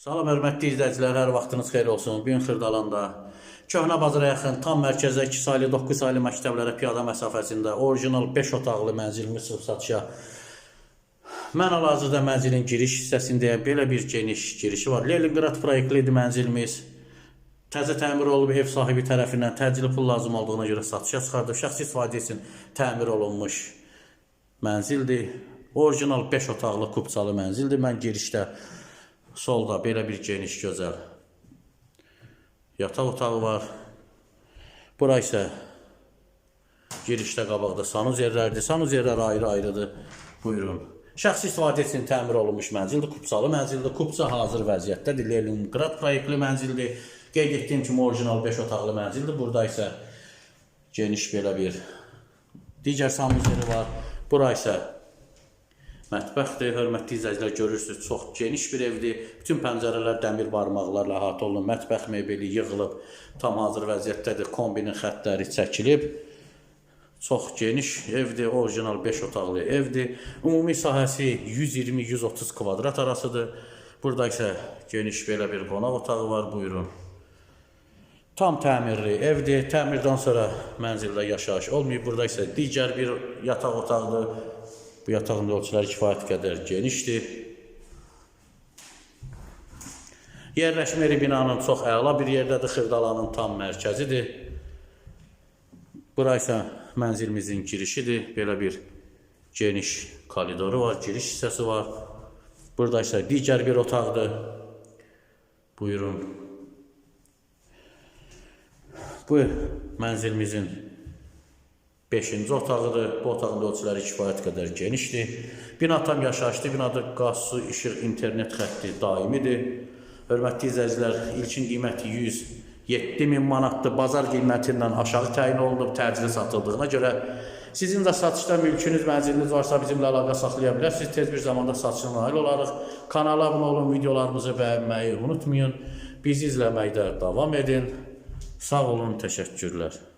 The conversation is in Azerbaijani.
Salam hörmətli izləyicilər, hər vaxtınız xeyir olsun. Bu gün Xırdalanda Köhnə bazara yaxın tam mərkəzdə 2 saylı, 9 saylı məktəblərə piyada məsafəsində orijinal 5 otaqlı mənzilimiz satışa. Mən hal-hazırda mənzilin giriş hissəsindəyəm. Belə bir geniş girişi var. Leningrad proyektlidir mənzilimiz. Təzə təmir olunub ev sahibi tərəfindən təcili pul lazım olduğuna görə satışa çıxardıb. Şəxsi istifadə üçün təmir olunmuş mənzildir. Orijinal 5 otaqlı kubçalı mənzildir. Mən girişdə solda belə bir geniş gözəl yataq otağı var. Bura isə girişdə qabaqda sanuz yerlərdir. Sanuz yerləri ayrı-ayrıdır. Buyurun. Şəxsi istifadə üçün təmir olunmuş mənzildir. Kubçalı mənzildir. Kubça hazır vəziyyətdədir. Leningrad proyektli mənzildir. Qeyd etdiyim kimi orijinal 5 otaqlı mənzildir. Burada isə geniş belə bir digər sanuz yeri var. Bura isə mətbəxdir. Hörmətli izləyicilər görürsüz, çox geniş bir evdir. Bütün pəncərələr dəmir barmaqlarla əhatə olunub. Mətbəx mebeli yığılıb, tam hazır vəziyyətdədir. Kombinin xəttləri çəkilib. Çox geniş evdir, orijinal 5 otaqlı evdir. Ümumi sahəsi 120-130 kvadrat arasıdır. Burada isə geniş belə bir qonaq otağı var. Buyurun. Tam təmirli evdir. Təmirdən sonra mənzildə yaşayış olmayıb. Burada isə digər bir yataq otaqdır. Bu yatağın ölçüləri kifayət qədər genişdir. Yerləşmə yeri binanın çox əla bir yerdədir. Xırdalanın tam mərkəzidir. Bura isə mənzilimizin girişidir. Belə bir geniş koridoru var, giriş hissəsi var. Burada isə digər bir otaqdır. Buyurun. Bu mənzilimizin 5-ci otağıdır. Bu otağın ölçüləri kifayət qədər genişdir. Bina tam yaşayışlı binadır. Qaz, su, işıq, internet xətti daimidir. Hörmətli izləyicilər, ilkin qiyməti 107 min manatdır. Bazar qiymətindən aşağı təyin olunub, təcili satıldığına görə sizin də satışda mülkünüz, mənziliniz varsa bizimlə əlaqə saxlaya bilərsiniz. Tez bir zamanda satışına nail olarıq. Kanala abunə olun, videolarımızı bəyənməyi unutmayın. Bizi izləməkdə davam edin. Sağ olun, təşəkkürlər.